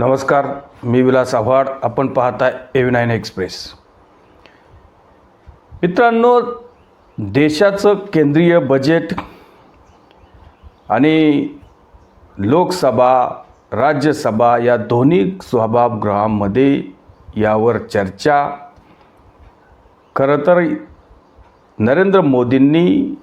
नमस्कार मी विलास आव्हाड. आपण पाहताय एव्ही नाईन एक्सप्रेस मित्रांनो देशाचं केंद्रीय बजेट आणि लोकसभा राज्यसभा या दोन्ही सभागृहामध्ये यावर चर्चा. खरं तर नरेंद्र मोदींनी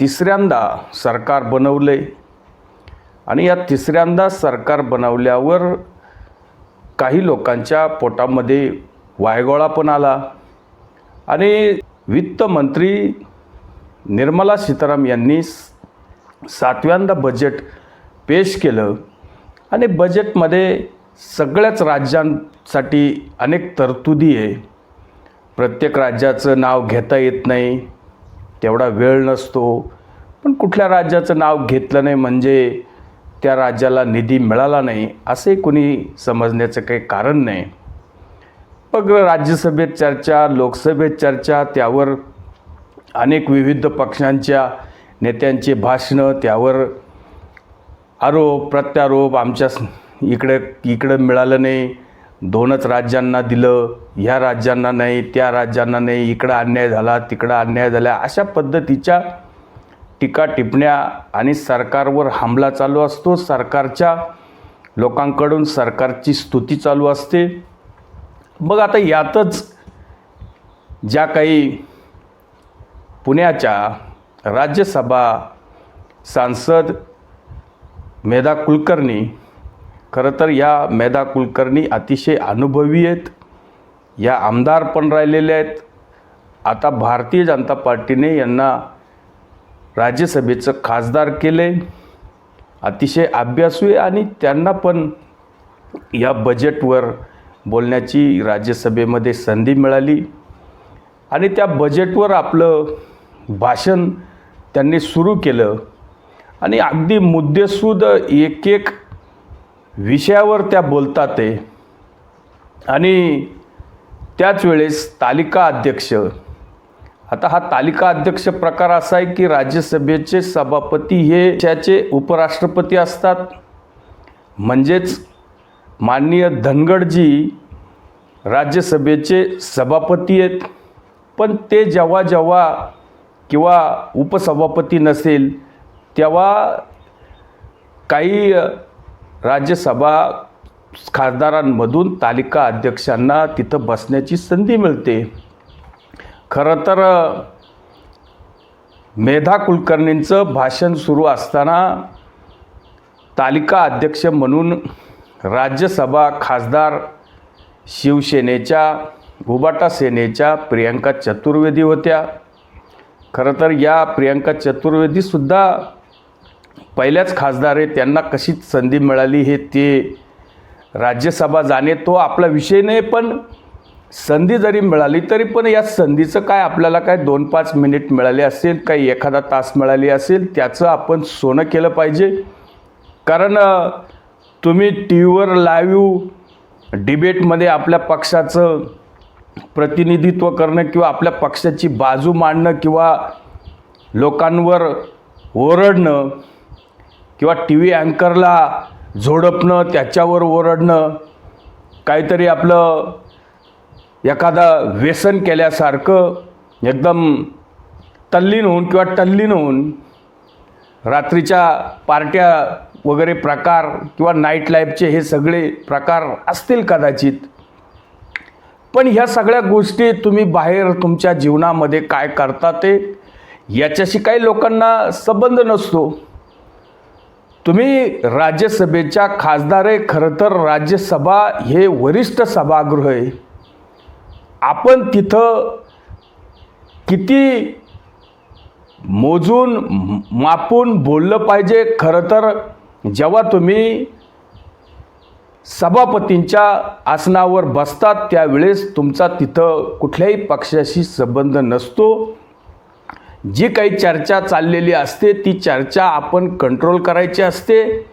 तिसऱ्यांदा सरकार बनवले आणि या तिसऱ्यांदा सरकार बनवल्यावर काही लोकांच्या पोटामध्ये वायगोळा पण आला. आणि वित्तमंत्री निर्मला सीताराम यांनी सातव्यांदा बजेट पेश केलं. आणि बजेटमध्ये सगळ्याच राज्यांसाठी अनेक तरतुदी आहे. प्रत्येक राज्याचं नाव घेता येत नाही तेवढा वेळ नसतो. पण कुठल्या राज्याचं नाव घेतलं नाही म्हणजे त्या राज्याला निधी मिळाला नाही असे कोणी समजण्याचं काही कारण नाही. मग राज्यसभेत चर्चा लोकसभेत चर्चा त्यावर अनेक विविध पक्षांच्या नेत्यांचे भाषणं त्यावर आरोप प्रत्यारोप आमच्या इकडे इकडं मिळालं नाही. दोनच राज्यांना दिलं ह्या राज्यांना नाही त्या राज्यांना नाही इकडं अन्याय झाला तिकडं अन्याय झाला अशा पद्धतीच्या टीका टिपण्या आणि सरकारवर हमला चालू असतो. सरकारच्या लोकांकडून सरकारची स्तुती चालू असते. मग आता यातच ज्या काही पुण्याच्या राज्यसभा सांसद मेधा कुलकर्णी खरं तर या मेधा कुलकर्णी अतिशय अनुभवी आहेत. या आमदार पण राहिलेल्या आहेत. आता भारतीय जनता पार्टीने यांना राज्यसभेचं खासदार केले अतिशय अभ्यासू आहे आणि त्यांना पण या बजेटवर बोलण्याची राज्यसभेमध्ये संधी मिळाली. आणि त्या बजेटवर आपलं भाषण त्यांनी सुरू केलं. आणि अगदी मुद्देसूद एक एक विषयावर त्या बोलतात. ते आणि त्याच वेळेस तालिका अध्यक्ष आता हा तालिका अध्यक्ष प्रकार असा आहे की राज्यसभेचे सभापती हे त्याचे उपराष्ट्रपती असतात. म्हणजेच माननीय धनगडजी राज्यसभेचे सभापती आहेत. पण ते जेव्हा जेव्हा किंवा उपसभापती नसेल तेव्हा काही राज्यसभा खासदारांमधून तालिका अध्यक्षांना तिथं बसण्याची संधी मिळते. खरं तर मेधा कुलकर्णींचं भाषण सुरू असताना तालिका अध्यक्ष म्हणून राज्यसभा खासदार शिवसेनेच्या उबाटा सेनेच्या प्रियंका चतुर्वेदी होत्या. खरं तर या प्रियंका चतुर्वेदीसुद्धा पहिल्याच खासदार आहे त्यांना कशी संधी मिळाली हे ते राज्यसभा जाणे तो आपला विषय नाही पण संधी जरी मिळाली तरी पण या संधीचं काय आपल्याला काय दोन पाच मिनिट मिळाले असेल काही एखादा तास मिळाली असेल त्याचं आपण सोनं केलं पाहिजे. कारण तुम्ही टी व्हीवर लाईव्ह डिबेटमध्ये आपल्या पक्षाचं प्रतिनिधित्व करणं किंवा आपल्या पक्षाची बाजू मांडणं किंवा लोकांवर ओरडणं किंवा टी व्ही अँकरला झोडपणं त्याच्यावर ओरडणं काहीतरी आपलं एखादं व्यसन केल्यासारखं एकदम तल्लीन होऊन किंवा टल्लीन होऊन रात्रीच्या पार्ट्या वगैरे प्रकार किंवा नाईट लाईफचे हे सगळे प्रकार असतील कदाचित. पण ह्या सगळ्या गोष्टी तुम्ही बाहेर तुमच्या जीवनामध्ये काय करता ते याच्याशी काही लोकांना संबंध नसतो. तुम्ही राज्यसभेच्या खासदार आहे खरं तर राज्यसभा हे वरिष्ठ सभागृह आहे. आपण तिथं किती मोजून मापून बोललं पाहिजे खरं तर जेव्हा तुम्ही सभापतींच्या आसनावर बसतात त्यावेळेस तुमचा तिथं कुठल्याही पक्षाशी संबंध नसतो. जी काही चर्चा चाललेली असते ती चर्चा आपण कंट्रोल करायची असते.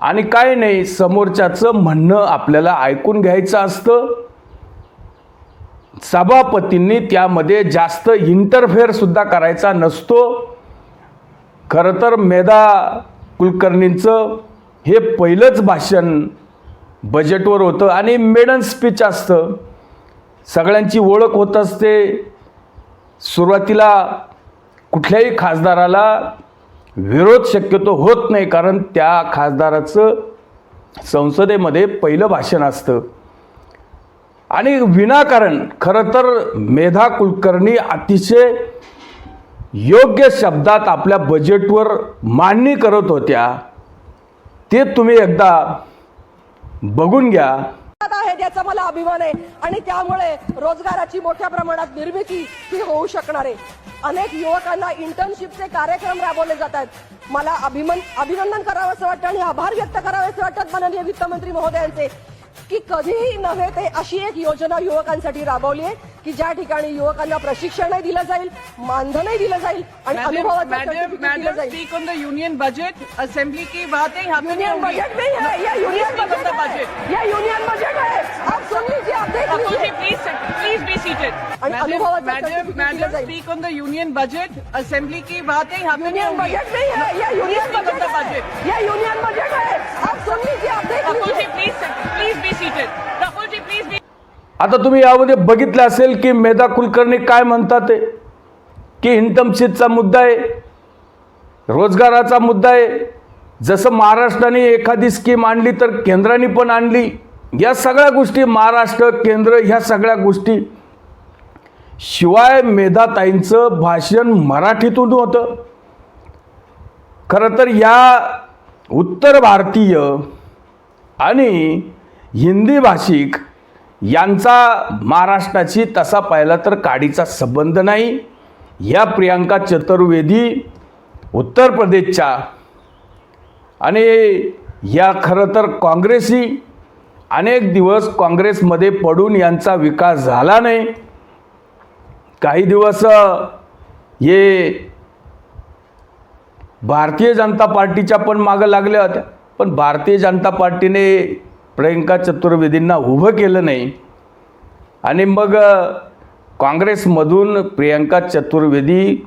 आणि काय नाही समोरच्याचं म्हणणं आपल्याला ऐकून घ्यायचं असतं. सभापतींनी त्यामध्ये जास्त इंटरफेअरसुद्धा करायचा नसतो. खरं तर मेधा कुलकर्णींचं हे पहिलंच भाषण बजेटवर होतं आणि मेडन स्पीच असतं. सगळ्यांची ओळख होत असते. सुरुवातीला कुठल्याही खासदाराला विरोध शक्यतो होत नाही कारण त्या खासदाराचं संसदेमध्ये पहिलं भाषण असतं. आणि विनाकारण खरं तर मेधा कुलकर्णी अतिशय योग्य शब्दात आपल्या बजेटवर मांडणी करत होत्या. ते तुम्ही एकदा बघून घ्या. आहे ज्याचा मला अभिमान आहे आणि त्यामुळे रोजगाराची मोठ्या प्रमाणात निर्मिती ही होऊ शकणार आहे. अनेक युवकांना इंटर्नशिपचे कार्यक्रम राबवले जात आहेत. मला अभिमान अभिनंदन करावं असं वाटतं आणि आभार व्यक्त करावे असं वाटतात माननीय वित्तमंत्री महोदयांचे. की कधीही नव्हे ते अशी एक योजना युवकांसाठी राबवली आहे की ज्या ठिकाणी युवकांना प्रशिक्षणही दिलं जाईल मानधनही दिलं जाईल आणि अनुभवाचं द यूनियन बजट असेंबली की बातें यूनियन बजट नहीं है ये यूनियन बजट है. ये यूनियन बजट है आप सुन लीजिए आप देख please be seated. आणि अनुभवाचं. Speak on the union budget assembly की बातें यूनियन होंगी बजट नहीं है ये यूनियन बजट है. ये यूनियन बजट है आप सुन लीजिए आप देख लीजिए. please आता तुम्ही यामध्ये बघितलं असेल की मेधा कुलकर्णी काय म्हणतात ते की इन्कमशीटचा मुद्दा आहे रोजगाराचा मुद्दा आहे. जसं महाराष्ट्राने एखादी स्कीम आणली तर केंद्राने पण आणली. या सगळ्या गोष्टी महाराष्ट्र केंद्र ह्या सगळ्या गोष्टी. शिवाय मेधाताईंचं भाषण मराठीतून होतं. खरं तर या उत्तर भारतीय आणि हिंदी भाषिक यांचा महाराष्ट्राशी तसा पाहिला तर काडीचा संबंध नाही. या प्रियांका चतुर्वेदी उत्तर प्रदेशच्या आणि या खरं तर काँग्रेसी अनेक दिवस काँग्रेसमध्ये पडून यांचा विकास झाला नाही. काही दिवस हे भारतीय जनता पार्टीच्या पण मागं लागल्या होत्या. पण भारतीय जनता पार्टीने प्रियंका चतुर्वेदींना उभं केलं नाही. आणि मग काँग्रेसमधून प्रियंका चतुर्वेदी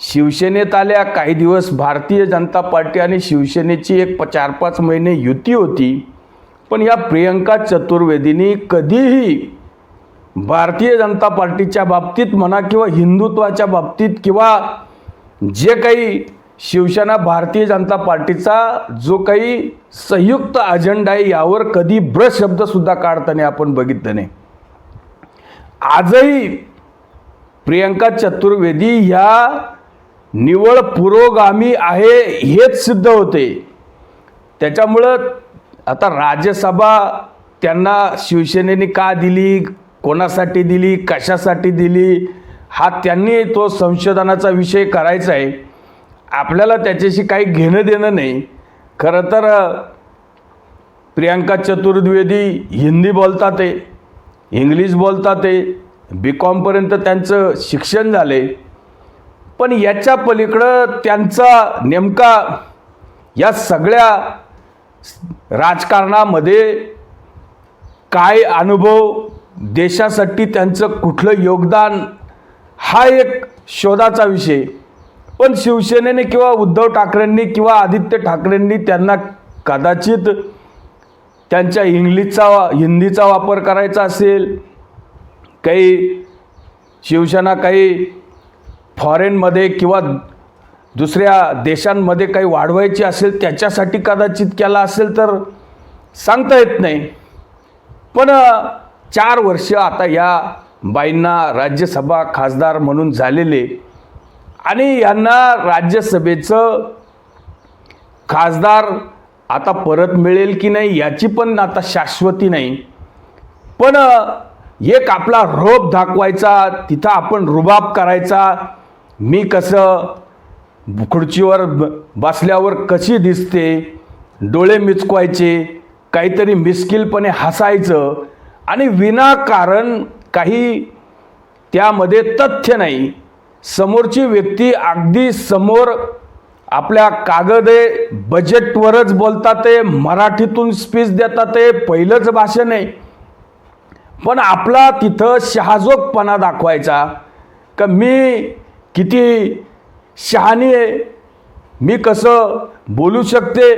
शिवसेनेत आल्या. काही दिवस भारतीय जनता पार्टी आणि शिवसेनेची एक चार पाच महिने युती होती. पण या प्रियंका चतुर्वेदींनी कधीही भारतीय जनता पार्टीच्या बाबतीत म्हणा किंवा हिंदुत्वाच्या बाबतीत किंवा जे काही शिवसेना भारतीय जनता पार्टीचा जो काही संयुक्त अजेंडा आहे यावर कधी ब्रश शब्दसुद्धा काढताना आपण बघितलं नाही. आजही प्रियंका चतुर्वेदी ह्या निवळ पुरोगामी आहे हेच सिद्ध होते. त्याच्यामुळं आता राज्यसभा त्यांना शिवसेनेने का दिली कोणासाठी दिली कशासाठी दिली हा त्यांनी तो संशोधनाचा विषय करायचा आहे. आपल्याला त्याच्याशी काही घेणं देणं नाही. खरं तर प्रियांका चतुर्वेदी हिंदी बोलतात आहे इंग्लिश बोलतात आहे बी कॉमपर्यंत त्यांचं शिक्षण झाले पण याच्या पलीकडं त्यांचा नेमका या सगळ्या राजकारणामध्ये काय अनुभव देशासाठी त्यांचं कुठलं योगदान हा एक शोधाचा विषय. पण शिवसेनेने किंवा उद्धव ठाकरेंनी किंवा आदित्य ठाकरेंनी त्यांना कदाचित त्यांच्या इंग्लिशचा हिंदीचा वापर करायचा असेल काही शिवसेना काही फॉरेनमध्ये किंवा दुसऱ्या देशांमध्ये काही वाढवायची असेल त्याच्यासाठी कदाचित केला असेल तर सांगता येत नाही. पण चार वर्ष आता या बाईंना राज्यसभा खासदार म्हणून झालेले आणि यांना राज्यसभेचं खासदार आता परत मिळेल की नाही याची पण आता शाश्वती नाही. पण एक आपला रोप दाखवायचा तिथं आपण रुबाब करायचा. मी कसं खुर्चीवर ब- बसल्यावर कशी दिसते? डोळे मिचकवायचे काहीतरी मिस्किलपणे हसायचं आणि विनाकारण काही त्यामध्ये तथ्य नाही. समोरची व्यक्ती अगदी समोर आपल्या कागदे बजेटवरच बोलतात ते मराठीतून स्पीच देतात ते पहिलंच भाषण आहे पण आपला तिथं शहाजोगपणा दाखवायचा का मी किती शहाणी आहे मी कसं बोलू शकते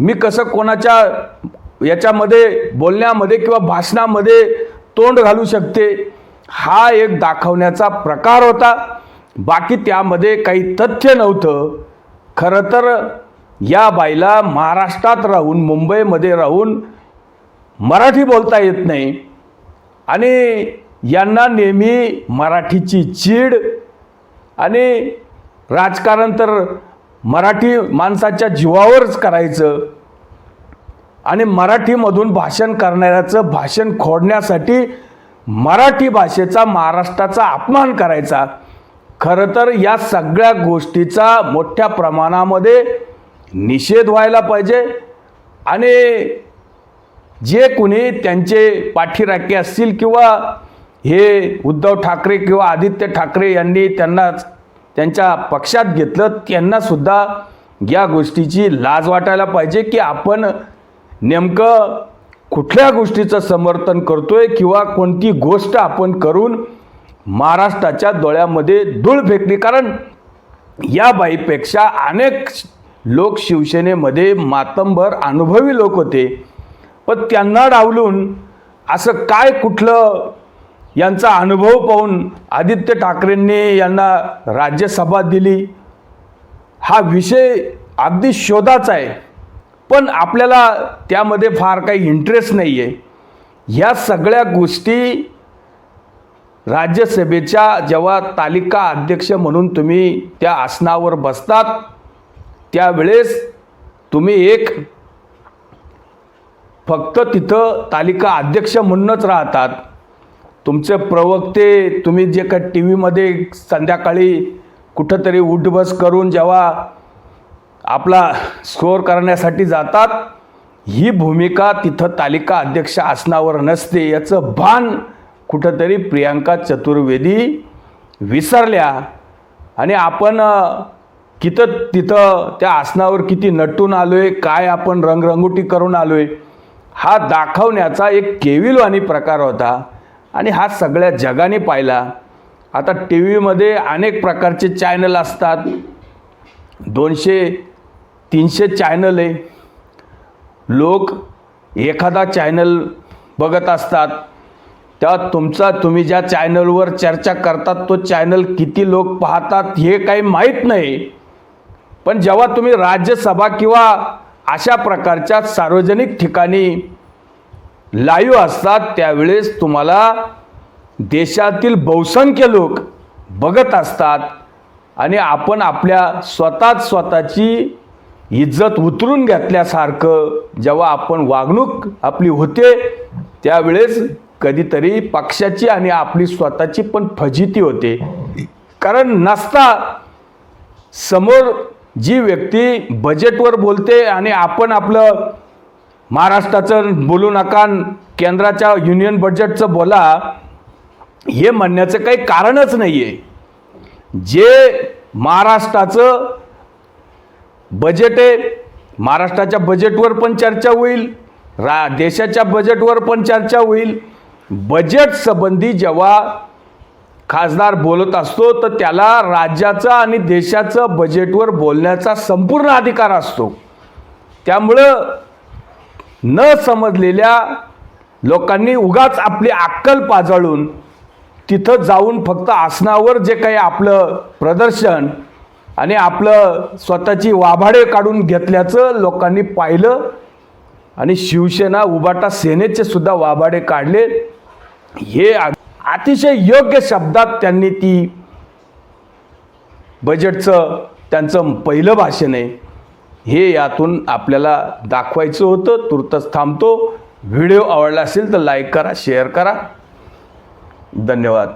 मी कसं कोणाच्या याच्यामध्ये बोलण्यामध्ये किंवा भाषणामध्ये तोंड घालू शकते हा एक दाखवण्याचा प्रकार होता. बाकी त्यामध्ये काही तथ्य नव्हतं. खरं तर या बाईला महाराष्ट्रात राहून मुंबईमध्ये राहून मराठी बोलता येत नाही. आणि यांना नेहमी मराठीची चीड आणि राजकारण तर मराठी माणसाच्या जीवावरच करायचं. आणि मराठीमधून भाषण करणाऱ्याचं भाषण खोडण्यासाठी मराठी भाषेचा महाराष्ट्राचा अपमान करायचा. खरं तर या सगळ्या गोष्टीचा मोठ्या प्रमाणामध्ये निषेध व्हायला पाहिजे. आणि जे कोणी त्यांचे पाठीराखे असतील किंवा हे उद्धव ठाकरे किंवा आदित्य ठाकरे यांनी त्यांना त्यांच्या पक्षात घेतलं त्यांनासुद्धा या गोष्टीची लाज वाटायला पाहिजे की आपण नेमकं कुठल्या गोष्टीचं समर्थन करतोय किंवा कोणती गोष्ट आपण करून महाराष्ट्राच्या डोळ्यामध्ये धूळ फेकली कारण या बाईपेक्षा अनेक लोक शिवसेनेमध्ये मातंबर अनुभवी लोक होते. पण त्यांना डावलून असं काय कुठलं यांचा अनुभव पाहून आदित्य ठाकरेंनी यांना राज्यसभा दिली? हा विषय अगदी शोधाचा आहे. पण आपल्याला त्यामध्ये फार काही इंटरेस्ट नाही आहे ह्या सगळ्या गोष्टी राज्यसभेच्या जेव्हा तालिका अध्यक्ष म्हणून तुम्ही त्या आसनावर बसतात त्यावेळेस तुम्ही एक फक्त तिथं तालिका अध्यक्ष म्हणूनच राहतात. तुमचे प्रवक्ते तुम्ही जे काही टी व्हीमध्ये संध्याकाळी कुठंतरी उठबस करून जेव्हा आपला स्कोअर करण्यासाठी जातात ही भूमिका तिथं तालिका अध्यक्ष आसनावर नसते. याचं भान कुठंतरी प्रियांका चतुर्वेदी विसरल्या आणि आपण कितं तिथं त्या आसनावर किती नटून आलो आहे काय आपण रंगरंगोटी करून आलो आहे हा दाखवण्याचा एक केविलवाणी प्रकार होता. आणि हा सगळ्या जगाने पाहिला. आता टी व्हीमध्ये अनेक प्रकारचे चॅनल असतात. दोनशे तीनशे चॅनल आहे. लोक एखादा चॅनल बघत असतात. तेव्हा तुमचा तुम्ही ज्या चॅनलवर चर्चा करतात तो चॅनल किती लोक पाहतात हे काही माहीत नाही. पण जेव्हा तुम्ही राज्यसभा किंवा अशा प्रकारच्या सार्वजनिक ठिकाणी लाईव्ह असतात त्यावेळेस तुम्हाला देशातील बहुसंख्य लोक बघत असतात आणि आपण आपल्या स्वतःच स्वतःची इज्जत उतरून घेतल्यासारखं जेव्हा आपण वागणूक आपली होते त्यावेळेस कधीतरी पक्षाची आणि आपली स्वतःची पण फजिती होते. कारण नसता समोर जी व्यक्ती बजेटवर बोलते आणि आपण आपलं महाराष्ट्राचं बोलू नका केंद्राच्या युनियन बजेटचं बोला हे म्हणण्याचं काही कारणच नाही आहे जे महाराष्ट्राचं बजेट आहे महाराष्ट्राच्या बजेटवर पण चर्चा होईल रा देशाच्या बजेटवर पण चर्चा होईल बजेट संबंधी जेव्हा खासदार बोलत असतो तर त्याला राज्याचा आणि देशाचं बजेटवर बोलण्याचा संपूर्ण अधिकार असतो. त्यामुळं न समजलेल्या लोकांनी उगाच आपली अक्कल पाजळून तिथं जाऊन फक्त आसनावर जे काही आपलं प्रदर्शन आणि आपलं स्वतःची वाभाडे काढून घेतल्याचं लोकांनी पाहिलं आणि शिवसेना उबाटा सेनेचे सुद्धा वाभाडे काढले. हे अतिशय योग्य शब्दात त्यांनी ती बजेटचं त्यांचं पहिलं भाषण आहे. हे यातून आपल्याला दाखवायचं होतं तुर्तच थांबतो. व्हिडिओ आवडला असेल तर लाईक करा शेअर करा. धन्यवाद.